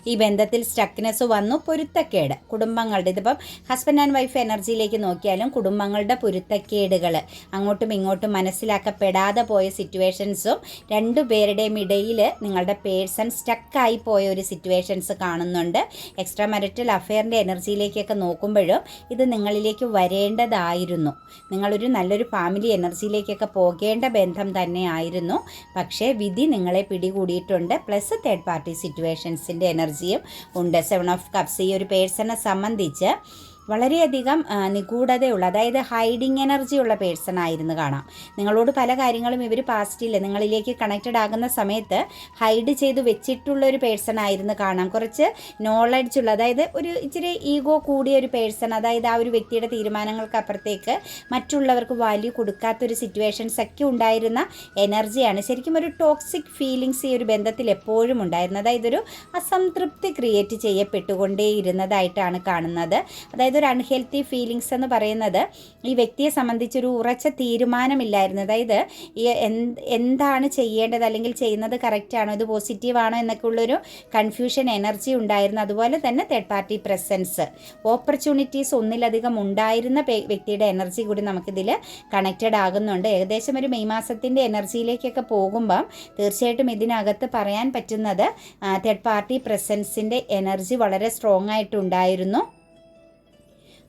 ഈ ബന്ധത്തിൽ സ്റ്റക്നെസ് വന്നു പൊരുത്തക്കേട്. കുടുംബങ്ങളുടെ ഇതിപ്പം ഹസ്ബൻഡ് ആൻഡ് വൈഫ് എനർജിയിലേക്ക് നോക്കിയാലും കുടുംബങ്ങളുടെ പൊരുത്തക്കേടുകൾ അങ്ങോട്ടും ഇങ്ങോട്ടും മനസ്സിലാക്കപ്പെടാതെ പോയ സിറ്റുവേഷൻസും രണ്ടു പേരുടെയും ഇടയിൽ നിങ്ങളുടെ പേഴ്സൺ സ്റ്റക്കായി പോയ ഒരു സിറ്റുവേഷൻസ് കാണുന്നുണ്ട്. എക്സ്ട്രാ മെറിറ്റൽ അഫെയറിന്റെ എനർജിയിലേക്കൊക്കെ നോക്കുമ്പോഴും ഇത് നിങ്ങളിലേക്ക് വരേണ്ടതായിരുന്നു. നിങ്ങളൊരു നല്ലൊരു ഫാമിലി എനർജിയിലേക്കൊക്കെ പോകേണ്ട ബന്ധം തന്നെ ആയിരുന്നു. പക്ഷേ വിധി നിങ്ങളെ പിടികൂടിയിട്ടുണ്ട്. പ്ലസ് തേർഡ് പാർട്ടി സിറ്റുവേഷൻസിന്റെ എനർജി എനർജിയും ഉണ്ട്. സെവൻ ഓഫ് കപ്സ് ഈ ഒരു പേഴ്സണെ സംബന്ധിച്ച് വളരെയധികം നിഗൂഢതയുള്ള അതായത് ഹൈഡിങ് എനർജി ഉള്ള പേഴ്സൺ ആയിരുന്നു കാണാം. നിങ്ങളോട് പല കാര്യങ്ങളും ഇവർ പാസ്റ്റില്ല. നിങ്ങളിലേക്ക് കണക്റ്റഡ് ആകുന്ന സമയത്ത് ഹൈഡ് ചെയ്ത് വെച്ചിട്ടുള്ള ഒരു പേഴ്സൺ ആയിരുന്നു കാണാം. കുറച്ച് നോളജ് ഉള്ള അതായത് ഒരു ഇച്ചിരി ഈഗോ കൂടിയ ഒരു പേഴ്സൺ അതായത് ആ ഒരു വ്യക്തിയുടെ തീരുമാനങ്ങൾക്ക് അപ്പുറത്തേക്ക് മറ്റുള്ളവർക്ക് വാല്യൂ കൊടുക്കാത്തൊരു സിറ്റുവേഷൻസ് ഒക്കെ ഉണ്ടായിരുന്ന എനർജിയാണ് ശരിക്കും ഒരു ടോക്സിക് ഫീലിങ്സ് ഈ ഒരു ബന്ധത്തിൽ എപ്പോഴും ഉണ്ടായിരുന്നത് അതായത് ഒരു അസംതൃപ്തി ക്രിയേറ്റ് ചെയ്യപ്പെട്ടുകൊണ്ടേയിരുന്നതായിട്ടാണ് കാണുന്നത്. അതായത് ഒരു അൺഹെൽത്തി ഫീലിങ്സ് എന്ന് പറയുന്നത് ഈ വ്യക്തിയെ സംബന്ധിച്ചൊരു ഉറച്ച തീരുമാനമില്ലായിരുന്നു. അതായത് എന്താണ് ചെയ്യേണ്ടത് അല്ലെങ്കിൽ ചെയ്യുന്നത് കറക്റ്റാണോ ഇത് പോസിറ്റീവാണോ എന്നൊക്കെ ഉള്ളൊരു കൺഫ്യൂഷൻ എനർജി ഉണ്ടായിരുന്നു. അതുപോലെ തന്നെ തേർഡ് പാർട്ടി പ്രസൻസ് ഓപ്പർച്യൂണിറ്റീസ് ഒന്നിലധികം ഉണ്ടായിരുന്ന വ്യക്തിയുടെ എനർജി കൂടി നമുക്കിതിൽ കണക്റ്റഡ് ആകുന്നുണ്ട്. ഏകദേശം ഒരു മെയ് മാസത്തിന്റെ എനർജിയിലേക്കൊക്കെ പോകുമ്പം തീർച്ചയായിട്ടും ഇതിനകത്ത് പറയാൻ പറ്റുന്നത് തേർഡ് പാർട്ടി പ്രസൻസിന്റെ എനർജി വളരെ സ്ട്രോങ് ആയിട്ടുണ്ടായിരുന്നു.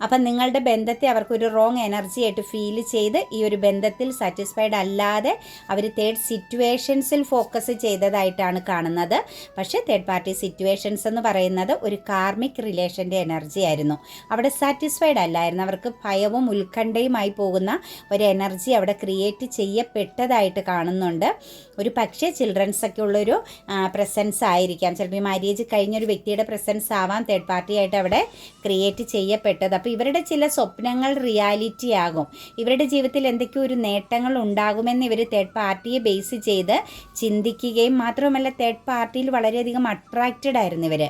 അപ്പം നിങ്ങളുടെ ബന്ധത്തെ അവർക്കൊരു റോങ് എനർജി ആയിട്ട് ഫീൽ ചെയ്ത് ഈ ഒരു ബന്ധത്തിൽ സാറ്റിസ്ഫൈഡ് അല്ലാതെ അവർ തേർഡ് സിറ്റുവേഷൻസിൽ ഫോക്കസ് ചെയ്തതായിട്ടാണ് കാണുന്നത്. പക്ഷേ തേർഡ് പാർട്ടി സിറ്റുവേഷൻസ് എന്ന് പറയുന്നത് ഒരു കാർമിക് റിലേഷന്റെ എനർജി ആയിരുന്നു. അവിടെ സാറ്റിസ്ഫൈഡ് അല്ലായിരുന്നു. അവർക്ക് ഭയവും ഉത്കണ്ഠയുമായി പോകുന്ന ഒരു എനർജി അവിടെ ക്രിയേറ്റ് ചെയ്യപ്പെട്ടതായിട്ട് കാണുന്നുണ്ട്. ഒരു പക്ഷേ ചിൽഡ്രൻസ് ഒക്കെ ഉള്ളൊരു പ്രസൻസ് ആയിരിക്കാം. ചിലപ്പോൾ ഈ മാര്യേജ് കഴിഞ്ഞൊരു വ്യക്തിയുടെ പ്രസൻസ് ആവാം തേർഡ് പാർട്ടി ആയിട്ട് അവിടെ ക്രിയേറ്റ് ചെയ്യപ്പെട്ടത്. അപ്പോൾ ഇവരുടെ ചില സ്വപ്നങ്ങൾ റിയാലിറ്റി ആകും. ഇവരുടെ ജീവിതത്തിൽ എന്തൊക്കെയോ ഒരു നേട്ടങ്ങൾ ഉണ്ടാകുമെന്ന് ഇവർ തേർഡ് പാർട്ടിയെ ബേസ് ചെയ്ത് ചിന്തിക്കുകയും മാത്രമല്ല തേർഡ് പാർട്ടിയിൽ വളരെയധികം അട്രാക്റ്റഡ് ആയിരുന്നു ഇവർ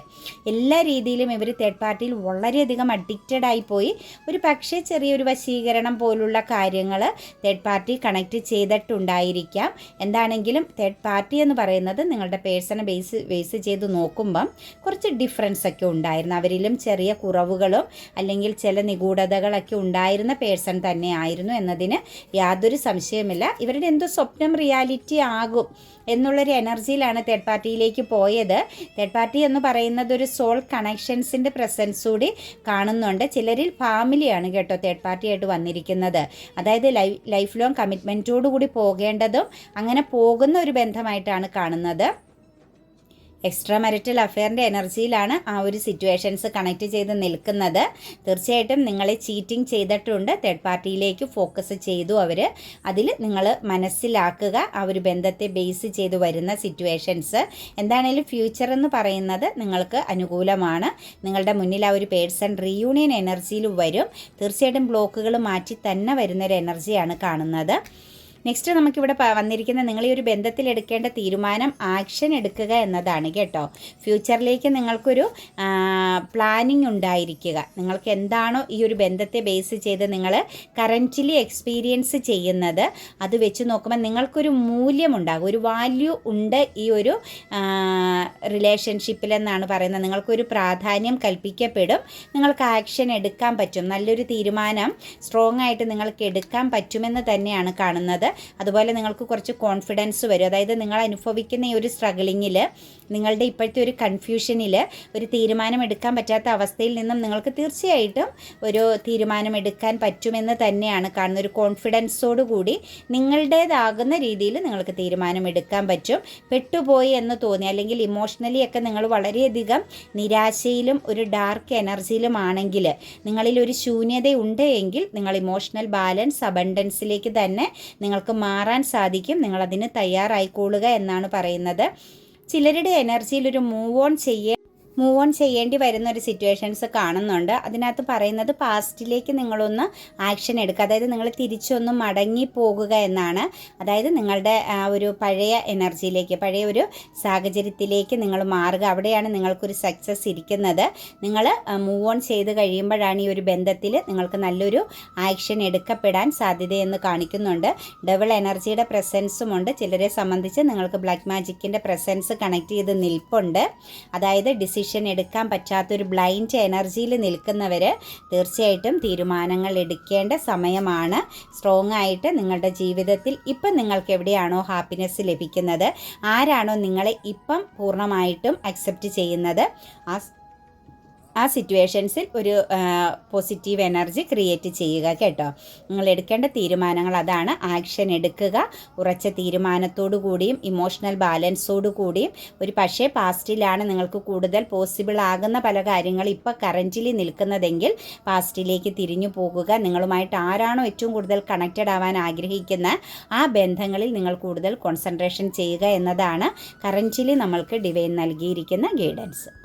എല്ലാ രീതിയിലും ഇവർ തേർഡ് പാർട്ടിയിൽ വളരെയധികം അഡിക്റ്റഡ് ആയിപ്പോയി ഒരു പക്ഷേ ചെറിയൊരു വശീകരണം പോലുള്ള കാര്യങ്ങൾ തേർഡ് പാർട്ടി കണക്ട് ചെയ്തിട്ടുണ്ടായിരിക്കാം. എന്താണെങ്കിലും തേർഡ് പാർട്ടി എന്ന് പറയുന്നത് നിങ്ങളുടെ പേഴ്സണെ ബേസ് ബേസ് ചെയ്ത് നോക്കുമ്പം കുറച്ച് ഡിഫറൻസ് ഒക്കെ ഉണ്ടായിരുന്നു. അവരിലും ചെറിയ കുറവുകളും അല്ലെങ്കിൽ ചില നിഗൂഢതകളൊക്കെ ഉണ്ടായിരുന്ന പേഴ്സൺ തന്നെ ആയിരുന്നു എന്നതിന് യാതൊരു സംശയമില്ല ഇവരുടെ എന്തോ സ്വപ്നം റിയാലിറ്റി ആകും എന്നുള്ളൊരു എനർജിയിലാണ് തേർഡ് പാർട്ടിയിലേക്ക് പോയത്. തേർഡ് പാർട്ടി എന്ന് പറയുന്നത് ഒരു സോൾ കണക്ഷൻസിന്റെ പ്രസൻസ് കൂടി കാണുന്നുണ്ട്. ചിലരിൽ ഫാമിലിയാണ് കേട്ടോ തേർഡ് പാർട്ടിയായിട്ട് വന്നിരിക്കുന്നത്. അതായത് ലൈഫ് ലോങ് കമ്മിറ്റ്മെന്റോടു കൂടി പോകേണ്ടതും അങ്ങനെ പോകുന്ന ഒരു ബന്ധമായിട്ടാണ് കാണുന്നത്. എക്സ്ട്രാ മെറിറ്റൽ അഫെയറിന്റെ എനർജിയിലാണ് ആ ഒരു സിറ്റുവേഷൻസ് കണക്ട് ചെയ്ത് നിൽക്കുന്നത്. തീർച്ചയായിട്ടും നിങ്ങളെ ചീറ്റിംഗ് ചെയ്തിട്ടുണ്ട്. തേർഡ് പാർട്ടിയിലേക്ക് ഫോക്കസ് ചെയ്തു അവർ അതിൽ നിങ്ങൾ മനസ്സിലാക്കുക ആ ഒരു ബന്ധത്തെ ബേസ് ചെയ്ത് വരുന്ന സിറ്റുവേഷൻസ് എന്താണേലും ഫ്യൂച്ചർ എന്ന് പറയുന്നത് നിങ്ങൾക്ക് അനുകൂലമാണ്. നിങ്ങളുടെ മുന്നിൽ ആ ഒരു പേഴ്സൺ റീയൂണിയൻ എനർജിയിൽ വരും. തീർച്ചയായിട്ടും ബ്ലോക്കുകൾ മാറ്റി തന്നെ വരുന്നൊരു എനർജിയാണ് കാണുന്നത്. നെക്സ്റ്റ് നമുക്കിവിടെ വന്നിരിക്കുന്ന നിങ്ങൾ ഈ ഒരു ബന്ധത്തിൽ എടുക്കേണ്ട തീരുമാനം ആക്ഷൻ എടുക്കുക എന്നതാണ് കേട്ടോ. ഫ്യൂച്ചറിലേക്ക് നിങ്ങൾക്കൊരു പ്ലാനിങ് ഉണ്ടായിരിക്കുക. നിങ്ങൾക്ക് എന്താണോ ഈ ഒരു ബന്ധത്തെ ബേസ് ചെയ്ത് നിങ്ങൾ കറന്റ്ലി എക്സ്പീരിയൻസ് ചെയ്യുന്നത് അത് വെച്ച് നോക്കുമ്പോൾ നിങ്ങൾക്കൊരു മൂല്യമുണ്ടാകും. ഒരു വാല്യൂ ഉണ്ട് ഈ ഒരു റിലേഷൻഷിപ്പിലെന്നാണ് പറയുന്നത്. നിങ്ങൾക്കൊരു പ്രാധാന്യം കൽപ്പിക്കപ്പെടും. നിങ്ങൾക്ക് ആക്ഷൻ എടുക്കാൻ പറ്റും. നല്ലൊരു തീരുമാനം സ്ട്രോങ് ആയിട്ട് നിങ്ങൾക്ക് എടുക്കാൻ പറ്റുമെന്ന് തന്നെയാണ് കാണുന്നത്. അതുപോലെ നിങ്ങൾക്ക് കുറച്ച് കോൺഫിഡൻസ് വരും. അതായത് നിങ്ങൾ അനുഭവിക്കുന്ന ഈ ഒരു സ്ട്രഗിളിങ്ങിൽ നിങ്ങളുടെ ഇപ്പോഴത്തെ ഒരു കൺഫ്യൂഷനിൽ ഒരു തീരുമാനം എടുക്കാൻ പറ്റാത്ത അവസ്ഥയിൽ നിന്നും നിങ്ങൾക്ക് തീർച്ചയായിട്ടും ഒരു തീരുമാനം എടുക്കാൻ പറ്റുമെന്ന് തന്നെയാണ് കാണുന്ന ഒരു കോൺഫിഡൻസോട് കൂടി നിങ്ങളുടേതാകുന്ന രീതിയിൽ നിങ്ങൾക്ക് തീരുമാനം എടുക്കാൻ പറ്റും. പെട്ടുപോയി എന്ന് തോന്നി അല്ലെങ്കിൽ ഇമോഷണലി ഒക്കെ നിങ്ങൾ വളരെയധികം നിരാശയിലും ഒരു ഡാർക്ക് എനർജിയിലും ആണെങ്കിൽ നിങ്ങളിൽ ഒരു ശൂന്യത ഉണ്ട് എങ്കിൽ നിങ്ങൾ ഇമോഷണൽ ബാലൻസ് അബണ്ടൻസിലേക്ക് തന്നെ നിങ്ങൾക്ക് മാറാൻ സാധിക്കും. നിങ്ങളതിന് തയ്യാറായിക്കൊള്ളുക എന്നാണ് പറയുന്നത്. ചിലരുടെ എനർജിയിൽ ഒരു മൂവ് ഓൺ ചെയ്യേ മൂവ് ഓൺ ചെയ്യേണ്ടി വരുന്ന ഒരു സിറ്റുവേഷൻസ് കാണുന്നുണ്ട്. അതിനകത്ത് പറയുന്നത് പാസ്റ്റിലേക്ക് നിങ്ങളൊന്ന് ആക്ഷൻ എടുക്കുക. അതായത് നിങ്ങൾ തിരിച്ചൊന്ന് മടങ്ങി പോകുക എന്നാണ്. അതായത് നിങ്ങളുടെ ഒരു പഴയ എനർജിയിലേക്ക് പഴയ ഒരു സാഹചര്യത്തിലേക്ക് നിങ്ങൾ മാറുക. അവിടെയാണ് നിങ്ങൾക്കൊരു സക്സസ് ഇരിക്കുന്നത്. നിങ്ങൾ മൂവ് ഓൺ ചെയ്ത് കഴിയുമ്പോഴാണ് ഈ ഒരു ബന്ധത്തിൽ നിങ്ങൾക്ക് നല്ലൊരു ആക്ഷൻ എടുക്കപ്പെടാൻ സാധ്യതയെന്ന് കാണിക്കുന്നുണ്ട്. ഡബിൾ എനർജിയുടെ പ്രസൻസും ഉണ്ട്. ചിലരെ സംബന്ധിച്ച് നിങ്ങൾക്ക് ബ്ലാക്ക് മാജിക്കിന്റെ പ്രസൻസ് കണക്ട് ചെയ്ത് നിൽപ്പുണ്ട്. അതായത് ഡിസിഷൻ ഡിസിഷൻ എടുക്കാൻ പറ്റാത്തൊരു ബ്ലൈൻഡ് എനർജിയിൽ നിൽക്കുന്നവർ തീർച്ചയായിട്ടും തീരുമാനങ്ങൾ എടുക്കേണ്ട സമയമാണ്. സ്ട്രോങ് ആയിട്ട് നിങ്ങളുടെ ജീവിതത്തിൽ ഇപ്പം നിങ്ങൾക്ക് എവിടെയാണോ ഹാപ്പിനെസ് ലഭിക്കുന്നത് ആരാണോ നിങ്ങളെ ഇപ്പം പൂർണമായിട്ടും അക്സെപ്റ്റ് ചെയ്യുന്നത് ആ ആ സിറ്റുവേഷൻസിൽ ഒരു പോസിറ്റീവ് എനർജി ക്രിയേറ്റ് ചെയ്യുക കേട്ടോ. നിങ്ങൾ എടുക്കേണ്ട തീരുമാനങ്ങൾ അതാണ്. ആക്ഷൻ എടുക്കുക. ഉറച്ച തീരുമാനത്തോടു കൂടിയും ഇമോഷണൽ ബാലൻസോടു കൂടിയും. ഒരു പക്ഷേ പാസ്റ്റിലാണ് നിങ്ങൾക്ക് കൂടുതൽ പോസിബിൾ ആകുന്ന പല കാര്യങ്ങൾ ഇപ്പോൾ കറന്റിലി നിൽക്കുന്നതെങ്കിൽ പാസ്റ്റിലേക്ക് തിരിഞ്ഞു പോകുക. നിങ്ങളുമായിട്ട് ആരാണോ ഏറ്റവും കൂടുതൽ കണക്റ്റഡ് ആവാൻ ആഗ്രഹിക്കുന്ന ആ ബന്ധങ്ങളിൽ നിങ്ങൾ കൂടുതൽ കോൺസെൻട്രേഷൻ ചെയ്യുക എന്നതാണ് കറന്റിലി നമ്മൾക്ക് ഡിവൈൻ നൽകിയിരിക്കുന്ന ഗൈഡൻസ്